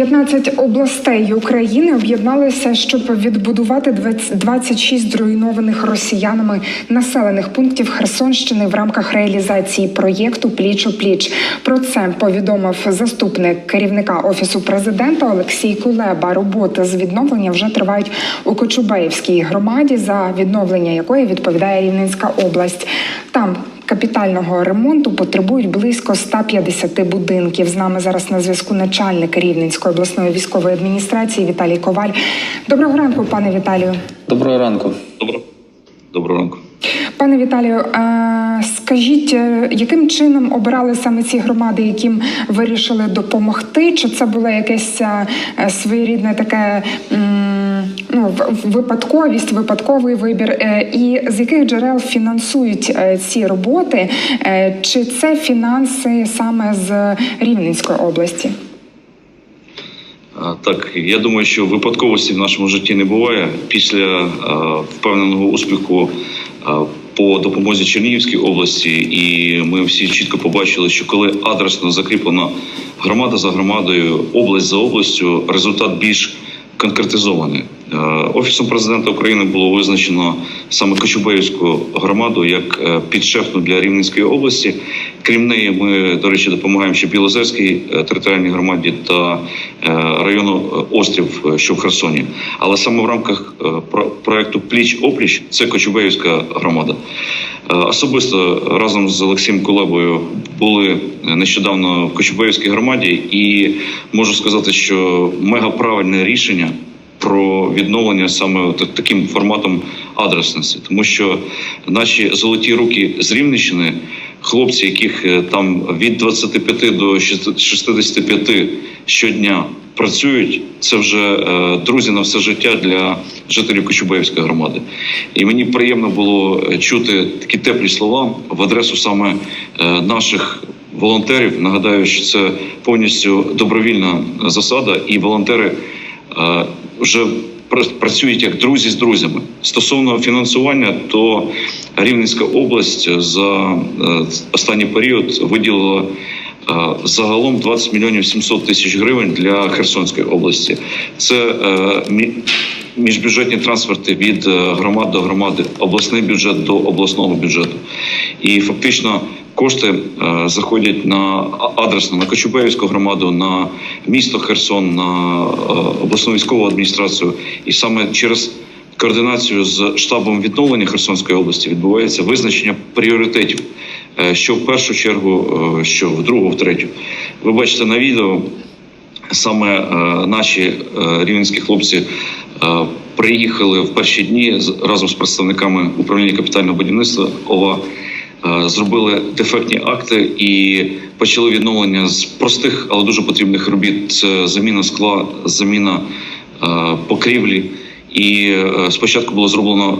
15 областей України об'єдналися, щоб відбудувати 20 26 зруйнованих росіянами населених пунктів Херсонщини в рамках реалізації проєкту Пліч у пліч. Про це повідомив заступник керівника офісу президента Олексій Кулеба. Роботи з відновлення вже тривають у Кочубеївській громаді, за відновлення якої відповідає Рівненська область. Там Капітального ремонту потребують близько 150 будинків. З нами зараз на зв'язку начальник Рівненської обласної військової адміністрації Віталій Коваль. Доброго ранку, пане Віталію. Доброго ранку. Добро. Доброго ранку. Пане Віталію, е, скажіть, е, яким чином обирали саме ці громади, яким вирішили допомогти? Чи це було якесь е, своєрідне таке м, ну, випадковість, випадковий вибір? Е, І з яких джерел фінансують е, ці роботи? Е, Чи це фінанси саме з Рівненської області? Так, я думаю, що випадковості в нашому житті не буває. Після впевненого успіху по допомозі Чернігівській області, і ми всі чітко побачили, що коли адресно закріплена громада за громадою, область за областю, результат більш конкретизований. Е, Офісом президента України було визначено саме Кочубеївську громаду як е, підшефну для Рівненської області. Крім неї, ми, до речі, допомагаємо ще Білозерській е, територіальній громаді та е, району Острів, що в Херсоні. Але саме в рамках про- проекту Пліч опліч це Кочубеївська громада. Е, Особисто разом з Олексієм Кулебою були нещодавно в Кочубеївській громаді, і можу сказати, що мега правильне рішення про відновлення саме так- таким форматом адресності, тому що наші золоті руки з Рівненщини, хлопці, яких е, там від 25 до 65 щодня працюють, це вже е, друзі на все життя для жителів Кочубеївської громади. І мені приємно було е, чути такі теплі слова в адресу саме е, наших волонтерів. Нагадаю, що це повністю добровільна засада, і волонтери е, вже працюють як друзі з друзями. Стосовно фінансування, то Рівненська область за е, останній період виділила загалом 20 мільйонів 700 тисяч гривень для Херсонської області. Це е, міжбюджетні трансферти від е, громад до громади, обласний бюджет до обласного бюджету. І фактично кошти е, заходять на адресно на Кочубеївську громаду, на місто Херсон, на е, обласну військову адміністрацію. І саме через координацію з штабом відновлення Херсонської області відбувається визначення пріоритетів. Е, Що в першу чергу, е, що в другу, в третю. Ви бачите на відео, саме е, наші рівненські хлопці приїхали в перші дні разом з представниками управління капітального будівництва ОВА. Зробили дефектні акти і почали відновлення з простих, але дуже потрібних робіт. Це заміна скла, заміна покрівлі. І спочатку було зроблено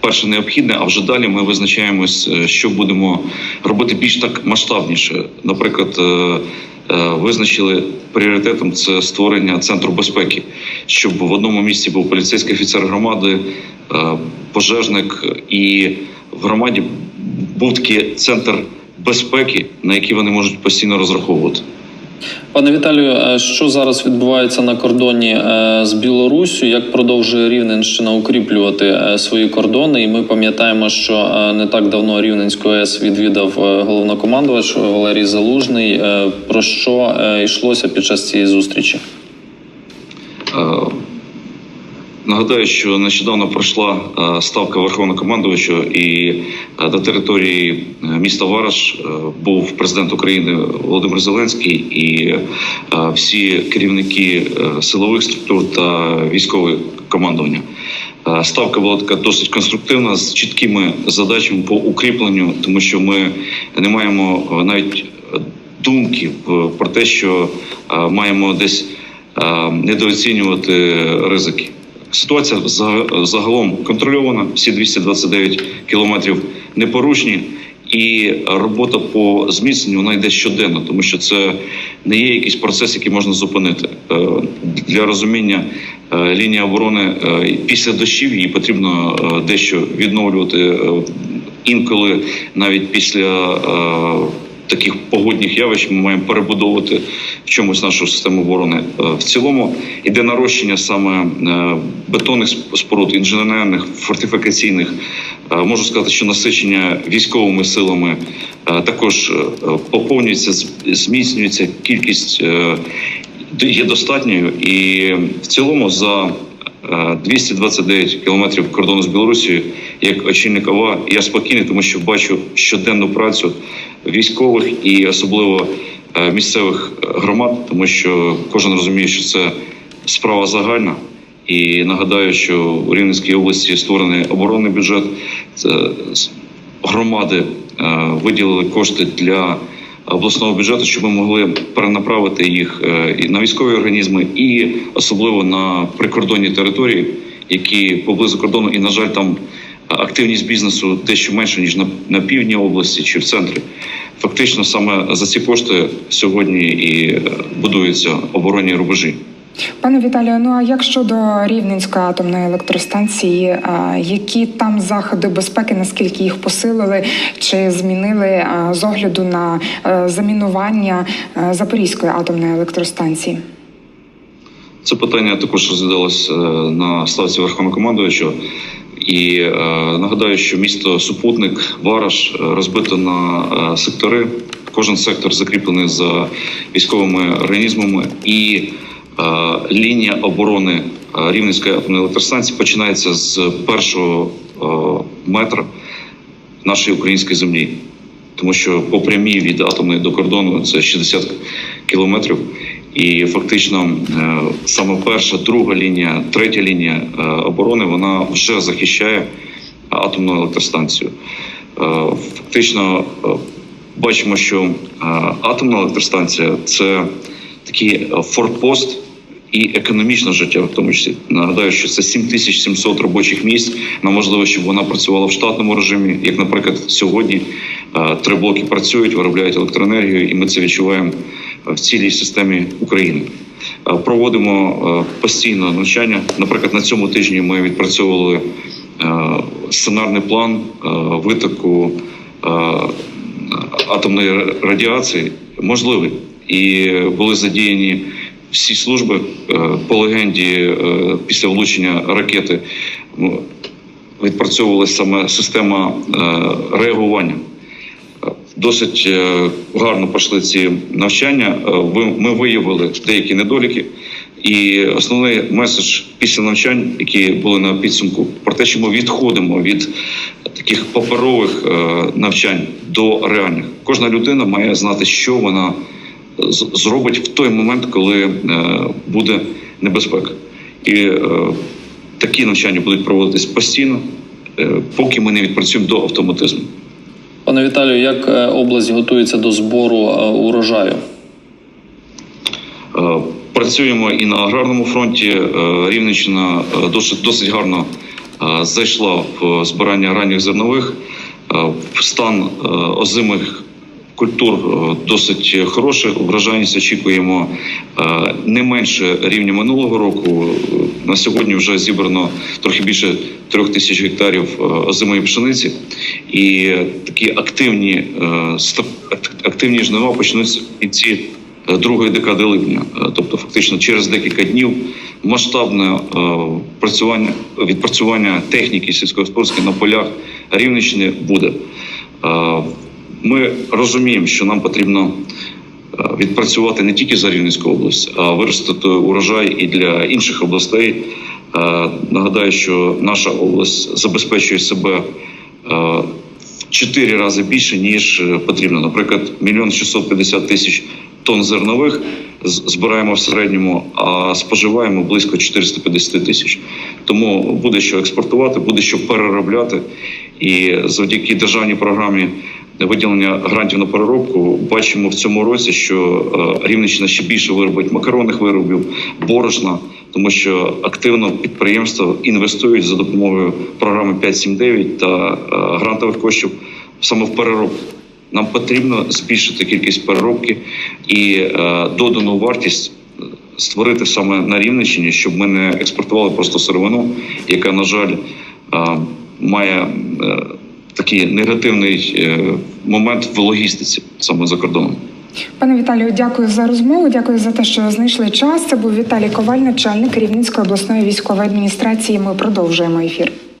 перше необхідне, а вже далі ми визначаємось, е, що будемо робити більш так масштабніше. Наприклад, е, е, визначили пріоритетом це створення центру безпеки, щоб в одному місці був поліцейський офіцер громади, пожежник, і в громаді був такий центр безпеки, на який вони можуть постійно розраховувати. Пане Віталію, е, що зараз відбувається на кордоні е, з Білоруссю? Як продовжує Рівненщина укріплювати е, свої кордони? І ми пам'ятаємо, що не так давно Рівненську ОЕС відвідав головнокомандувач Валерій Залужний. Про що йшлося під час цієї зустрічі? Е, Нагадаю, що нещодавно пройшла е, ставка Верховнокомандувача, і е, на території е, міста Вараш е, був президент України Володимир Зеленський і е, всі керівники е, силових структур та військове командування. Е, Ставка була така досить конструктивна з чіткими задачами по укріпленню, тому що ми не маємо е, навіть е, думки про те, що е, маємо десь е, недооцінювати ризики. Ситуація загалом контрольована. Всі 229 кілометрів непорушні, і робота по зміцненню вона йде щоденно, тому що це не є якийсь процес, який можна зупинити. Е, Для розуміння е, лінії оборони е, після дощів її потрібно дещо відновлювати. Інколи навіть після таких погодних явищ ми маємо перебудовувати в чомусь нашу систему оборони. Е, В цілому іде нарощення саме е, бетонних споруд, інженерних, фортифікаційних. Е, Можу сказати, що насичення військовими силами також поповнюється, зміцнюється кількість є достатньою, і в цілому за е, 229 кілометрів кордону з Білорусією, як очільник ОВА, я спокійний, тому що бачу щоденну працю військових і особливо е, місцевих громад, тому що кожен розуміє, що це справа загальна. І нагадаю, що у Рівненській області створений оборонний бюджет. Це громади е, виділили кошти для обласного бюджету, щоб ми могли перенаправити їх е, і на військові організми, і особливо на прикордонні території, які поблизу кордону, і на жаль, там активність бізнесу дещо менше ніж на, на півдні області чи в центрі. Фактично, саме за ці кошти сьогодні і е, будуються оборонні рубежі. Пане Віталію, ну а як щодо Рівненської атомної електростанції, а, які там заходи безпеки, наскільки їх посилили чи змінили а, з огляду на е, замінування е, Запорізької атомної електростанції? Це питання також розглядалось е, на ставці Верховнокомандуючого. І е, нагадаю, що місто Супутник, Вараш е, розбито на е, сектори. Кожен сектор закріплений за військовими організмами, і е, лінія оборони е, Рівненської атомної електростанції починається з першого е, метра нашої української землі. Тому що по прямій від атомної до кордону це 60 кілометрів. І фактично е, саме перша, друга лінія, третя лінія е, оборони вона вже захищає атомну електростанцію. Е, Фактично бачимо, що атомна електростанція це такий форпост і економічне життя, в тому числі нагадаю, що це 7700 робочих місць. Нам важливо, щоб вона працювала в штатному режимі. Як, наприклад, сьогодні три блоки працюють, виробляють електроенергію, і ми це відчуваємо в цілій системі України. Е, Проводимо е, постійно навчання. Наприклад, на цьому тижні ми відпрацьовували е, сценарний план витоку атомної радіації можливий. І були задіяні всі служби по легенді після влучення ракети відпрацьовувалася саме система реагування. Досить е, гарно пройшли ці навчання. Е, Ми виявили деякі недоліки. І основний меседж після навчань, які були на підсумку, про те, що ми відходимо від таких паперових е, навчань до реальних. Кожна людина має знати, що вона зробить в той момент, коли буде небезпека. І такі навчання будуть проводитись постійно, поки ми не відпрацюємо до автоматизму. Пане Віталію, як е, область готується до збору е, урожаю? Е, Працюємо і на аграрному фронті. Рівненщина досить досить гарно зайшла в збирання ранніх зернових. Стан озимих культур е, досить хороший. Врожайність очікуємо е, не менше рівня минулого року. Е, На сьогодні вже зібрано трохи більше трьох тисяч гектарів озимої пшениці, і такі активні активні жнива почнуться в кінці другої декади липня, тобто фактично через декілька днів масштабне працювання відпрацювання техніки сільськогосподарської на полях Рівненщини буде. Ми розуміємо, що нам потрібно е, відпрацювати не тільки за Рівненську область, а виростити урожай і для інших областей. Е, Нагадаю, що наша область забезпечує себе е, в чотири рази більше ніж потрібно. Наприклад, мільйон 650 тисяч тонн зернових збираємо в середньому, а споживаємо близько 450 тисяч. Тому буде що експортувати, буде що переробляти. І завдяки державній програмі виділення грантів на переробку бачимо в цьому році, що е, Рівненщина ще більше виробить макаронних виробів, борошна, тому що активно підприємства інвестують за допомогою програми 579 та е, грантових коштів саме в переробку. Нам потрібно збільшити кількість переробки і е, додану вартість створити саме на Рівненщині, щоб ми не експортували просто сировину, яка, на жаль, має такий негативний е, момент в логістиці. саме за кордоном. Пане Віталію, дякую за розмову. Дякую за те, що знайшли час. Це був Віталій Коваль, начальник Рівненської обласної військової адміністрації. Ми продовжуємо ефір.